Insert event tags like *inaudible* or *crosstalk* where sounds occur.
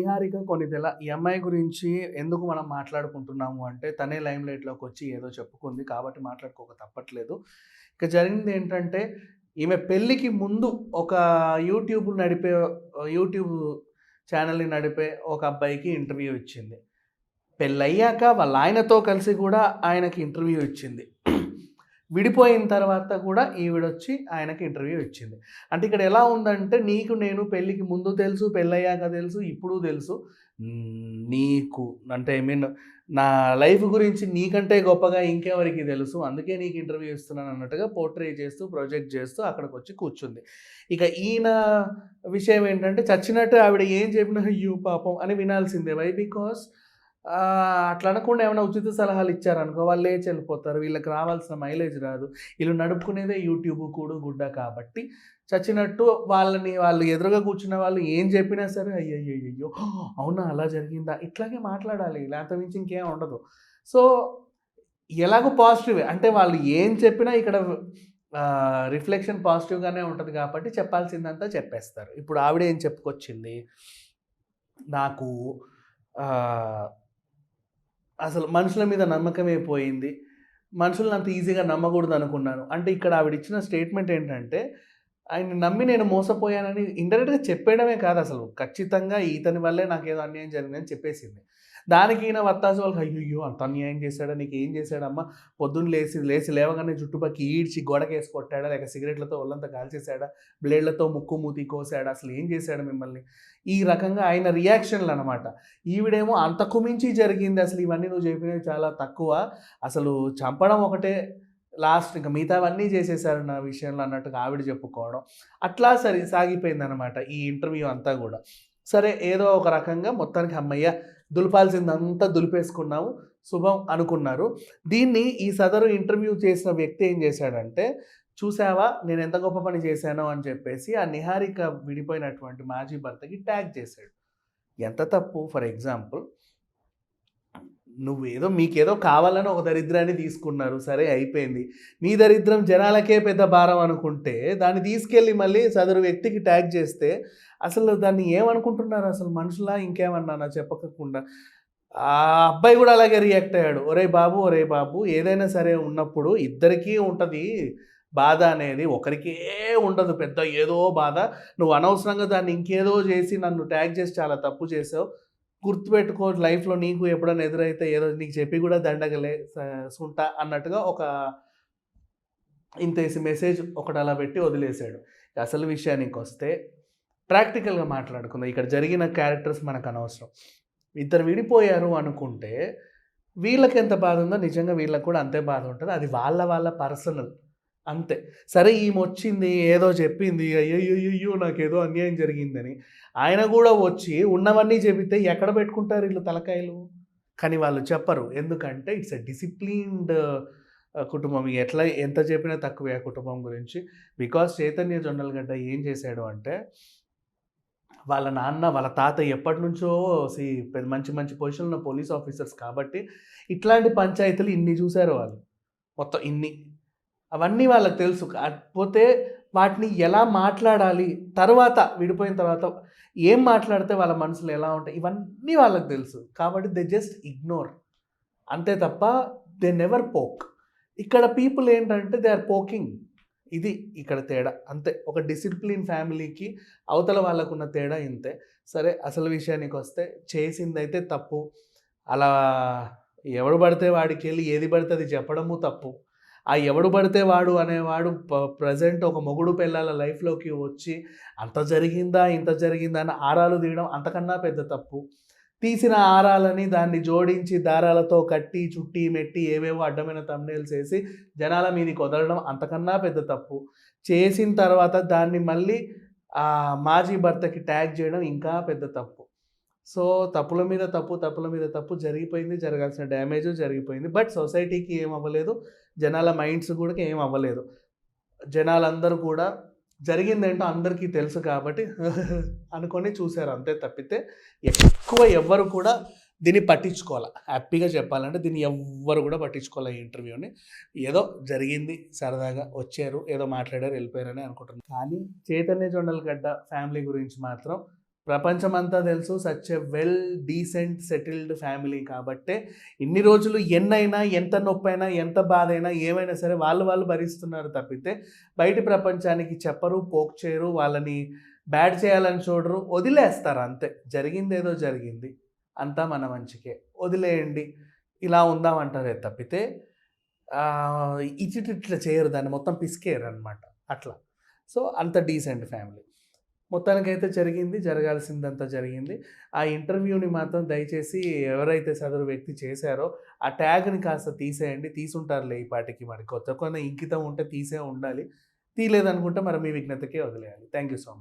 నిహారిక తెల ఈ అమ్మాయి గురించి ఎందుకు మనం మాట్లాడుకుంటున్నాము అంటే తనే లైమ్ లైట్లోకి వచ్చి ఏదో చెప్పుకుంది కాబట్టి మాట్లాడుకోక తప్పట్లేదు. ఇక జరిగింది ఏంటంటే ఈమె పెళ్ళికి ముందు ఒక యూట్యూబ్ నడిపే యూట్యూబ్ ఛానల్ని నడిపే ఒక అబ్బాయికి ఇంటర్వ్యూ ఇచ్చింది. పెళ్ళయ్యాక వాళ్ళ ఆయనతో కలిసి కూడా ఆయనకి ఇంటర్వ్యూ ఇచ్చింది. విడిపోయిన తర్వాత కూడా ఈవిడొచ్చి ఆయనకి ఇంటర్వ్యూ ఇచ్చింది. అంటే ఇక్కడ ఎలా ఉందంటే నీకు నేను పెళ్ళికి ముందు తెలుసు పెళ్ళయ్యాక తెలుసు ఇప్పుడు తెలుసు. నీకు అంటే ఐ మీన్ నా లైఫ్ గురించి నీకంటే గొప్పగా ఇంకెవరికి తెలుసు? అందుకే నీకు ఇంటర్వ్యూ ఇస్తున్నాను అన్నట్టుగా పోర్ట్రే చేస్తూ ప్రొజెక్ట్ చేస్తూ అక్కడికి వచ్చి కూర్చుంది. ఇక ఈయన విషయం ఏంటంటే చచ్చినట్టు ఆవిడ ఏం చెప్పినా అయ్యో పాపం అని వినాల్సిందే. వై బికాస్ అట్లా అనకుండా ఏమైనా ఉచిత సలహాలు ఇచ్చారనుకో వాళ్ళు లేచి వెళ్ళిపోతారు. వీళ్ళకి రావాల్సిన మైలేజ్ రాదు. వీళ్ళు నడుపుకునేదే యూట్యూబ్ కూడు గుడ్డ కాబట్టి చచ్చినట్టు వాళ్ళని వాళ్ళు ఎదురుగా కూర్చున్న వాళ్ళు ఏం చెప్పినా సరే అయ్యయ్యో అవునా? అలా జరిగిందా? ఇట్లాగే మాట్లాడాలి. లేకపోతే మించి ఇంకేం ఉండదు. సో ఎలాగో పాజిటివ్. అంటే వాళ్ళు ఏం చెప్పినా ఇక్కడ రిఫ్లెక్షన్ పాజిటివ్గానే ఉంటుంది కాబట్టి చెప్పాల్సిందంతా చెప్పేస్తారు. ఇప్పుడు ఆవిడ ఏం చెప్పుకొచ్చింది? నాకు అసలు మనుషుల మీద నమ్మకమే పోయింది. మనుషులను అంత ఈజీగా నమ్మకూడదు అనుకున్నాను. అంటే ఇక్కడ ఆవిడ ఇచ్చిన స్టేట్మెంట్ ఏంటంటే ఆయన నమ్మి నేను మోసపోయానని ఇండైరెక్ట్గా చెప్పేయడమే కాదు అసలు. ఖచ్చితంగా ఈతని వల్లే నాకు ఏదో అన్యాయం జరిగిందని చెప్పేసింది. దానికి ఈయన వత్తాసు వాళ్ళకి అయ్యో అంత అన్యాయం చేశాడా నీకు ఏం చేశాడమ్మా? పొద్దున్న లేచి లేచి లేవగానే చుట్టుపక్కల ఈడ్చి గోడకేసి కొట్టాడా? లేక సిగరెట్లతో ఒళ్ళంతా కాల్చేశాడా? బ్లేడ్లతో ముక్కు మూతి కోసాడా అసలు ఏం చేశాడు మిమ్మల్ని? ఈ రకంగా ఆయన రియాక్షన్లు అనమాట ఈవిడేమో అంతకు మించి జరిగింది అసలు ఇవన్నీ నువ్వు చెప్పినవి చాలా తక్కువ. అసలు చంపడం ఒకటే లాస్ట్ ఇంకా మిగతావన్నీ చేసేసారు నా విషయంలో అన్నట్టుగా ఆవిడ చెప్పుకోవడం. అట్లా సరే సాగిపోయింది అనమాట ఈ ఇంటర్వ్యూ అంతా కూడా. సరే ఏదో ఒక రకంగా మొత్తానికి అమ్మయ్య దులిపాల్సిందంతా దులిపేసుకున్నాము శుభం అనుకున్నారు. దీన్ని ఈ సదరు ఇంటర్వ్యూ చేసిన వ్యక్తి ఏం చేశాడంటే చూసావా నేను ఎంత గొప్ప పని చేశానో అని చెప్పేసి ఆ నిహారిక విడిపోయినటువంటి మాజీ భర్తకి ట్యాగ్ చేశాడు. ఎంత తప్పు? ఫర్ ఎగ్జాంపుల్ నువ్వు ఏదో మీకేదో కావాలని ఒక దరిద్రాన్ని తీసుకున్నారు. సరే అయిపోయింది. మీ దరిద్రం జనాలకే పెద్ద భారం అనుకుంటే దాన్ని తీసుకెళ్ళి మళ్ళీ సదరు వ్యక్తికి ట్యాగ్ చేస్తే అసలు దాన్ని ఏమనుకుంటున్నారు? అసలు మనుషులా? ఇంకేమన్నానా? చెప్పకుండా ఆ అబ్బాయి కూడా అలాగే రియాక్ట్ అయ్యాడు. ఒరే బాబు ఒరే బాబు ఏదైనా సరే ఉన్నప్పుడు ఇద్దరికీ ఉంటుంది బాధ అనేది ఒకరికే ఉండదు పెద్ద ఏదో బాధ. నువ్వు అనవసరంగా దాన్ని ఇంకేదో చేసి నన్ను ట్యాగ్ చేసి చాలా తప్పు చేసావు. గుర్తుపెట్టుకో లైఫ్లో నీకు ఎప్పుడైనా ఎదురైతే ఏదో నీకు చెప్పి కూడా దండగలే సుంట సుంటా అన్నట్టుగా ఒక ఇంతేసి మెసేజ్ ఒకటి అలా పెట్టి వదిలేశాడు. అసలు విషయానికి వస్తే ప్రాక్టికల్గా మాట్లాడుకుందాం. ఇక్కడ జరిగిన క్యారెక్టర్స్ మనకు అనవసరం. ఇద్దరు విడిపోయారు అనుకుంటే వీళ్ళకి ఎంత బాధ ఉందో నిజంగా వీళ్ళకి కూడా అంతే బాధ ఉంటుంది. అది వాళ్ళ వాళ్ళ పర్సనల్. అంతే. సరే ఈమె వచ్చింది ఏదో చెప్పింది అయ్యో నాకేదో అన్యాయం జరిగిందని. ఆయన కూడా వచ్చి ఉన్నవన్నీ చెబితే ఎక్కడ పెట్టుకుంటారు వీళ్ళు తలకాయలు? కానీ వాళ్ళు చెప్పరు. ఎందుకంటే ఇట్స్ ఎ డిసిప్లిన్డ్ కుటుంబం. ఎట్లా ఎంత చెప్పినా తక్కువే ఆ కుటుంబం గురించి. బికాస్ చైతన్య జొన్నలగడ్డ ఏం చేశాడు అంటే వాళ్ళ నాన్న వాళ్ళ తాత ఎప్పటి నుంచో సి పెద్ద మంచి మంచి పొజిషన్లో పోలీస్ ఆఫీసర్స్ కాబట్టి ఇట్లాంటి పంచాయతీలు ఇన్ని చూశారు వాళ్ళు. మొత్తం ఇన్ని. అవన్నీ వాళ్ళకి తెలుసు. కాకపోతే వాటిని ఎలా మాట్లాడాలి? తర్వాత విడిపోయిన తర్వాత ఏం మాట్లాడితే వాళ్ళ మనసులో ఎలా ఉంటాయి? ఇవన్నీ వాళ్ళకి తెలుసు. కాబట్టి దే జస్ట్ ఇగ్నోర్ అంతే తప్ప దే నెవర్ పోక్ ఇక్కడ పీపుల్ ఏంటంటే దే ఆర్ పోకింగ్ ఇది ఇక్కడ తేడా. అంతే. ఒక డిసిప్లిన్ ఫ్యామిలీకి అవతల వాళ్ళకున్న తేడా ఇంతే. సరే అసలు విషయానికి వస్తే చేసిందైతే తప్పు. అలా ఎవడు పడితే వాడికి వెళ్ళి ఏది పడితే అది చెప్పడము తప్పు. ఆ ఎవడు పడితే వాడు అనేవాడు ప్రజెంట్ ఒక మొగుడు పిల్లల లైఫ్లోకి వచ్చి అంత జరిగిందా ఇంత జరిగిందా అని ఆరాలు తీయడం అంతకన్నా పెద్ద తప్పు. తీసిన ఆరాలని దాన్ని జోడించి దారాలతో కట్టి చుట్టి మెట్టి ఏవేవో అడ్డమైన తమ్నేల్స్ వేసి జనాల మీదకి వదలడం అంతకన్నా పెద్ద తప్పు. చేసిన తర్వాత దాన్ని మళ్ళీ మాజీ భర్తకి ట్యాగ్ చేయడం ఇంకా పెద్ద తప్పు. సో తప్పుల మీద తప్పు తప్పుల మీద తప్పు జరిగిపోయింది జరగాల్సిన డ్యామేజ్ జరిగిపోయింది. బట్ సొసైటీకి ఏం అవ్వలేదు జనాల మైండ్స్ కూడా ఏం అవ్వలేదు. జనాలందరూ కూడా జరిగిందేంటో అందరికీ తెలుసు కాబట్టి *laughs* అనుకొని చూశారు అంతే తప్పితే ఎక్కువ ఎవ్వరు కూడా దీన్ని పట్టించుకోవాలి. హ్యాపీగా చెప్పాలంటే దీన్ని ఎవ్వరు కూడా పట్టించుకోవాలి ఈ ఇంటర్వ్యూని. ఏదో జరిగింది సరదాగా వచ్చారు ఏదో మాట్లాడారు వెళ్ళిపోయారని అనుకుంటున్నాను కానీ చైతన్య జొండలగడ్డ ఫ్యామిలీ గురించి మాత్రం ప్రపంచమంతా తెలుసు such a well decent settled family కాబట్టే ఇన్ని రోజులు ఎన్నైనా ఎంత నొప్పైనా ఎంత బాధ అయినా ఏమైనా సరే వాళ్ళు వాళ్ళు భరిస్తున్నారు తప్పితే బయట ప్రపంచానికి చెప్పరు పోక్ చేయరు వాళ్ళని బ్యాడ్ చేయాలని చూడరు వదిలేస్తారు అంతే. జరిగింది ఏదో జరిగింది అంతా మన మంచికే. వదిలేయండి ఇలా ఉందామంటారే తప్పితే ఆ, ఇట్లా చేయరు దాన్ని మొత్తం పిసికేయరు అనమాట అట్లా. సో అంత డీసెంట్ ఫ్యామిలీ మొత్తానికైతే జరిగింది జరగాల్సిందంతా జరిగింది. ఆ ఇంటర్వ్యూని మాత్రం దయచేసి ఎవరైతే సదరు వ్యక్తి చేశారో ఆ ట్యాగ్ని కాస్త తీసేయండి. తీసుంటారులే ఈ పాటికి మరి. కొత్త కొన్న ఇంకితం ఉంటే తీసే ఉండాలి. తీయలేదనుకుంటే మరి మీ విఘ్నతకే వదిలేయాలి. Thank you so much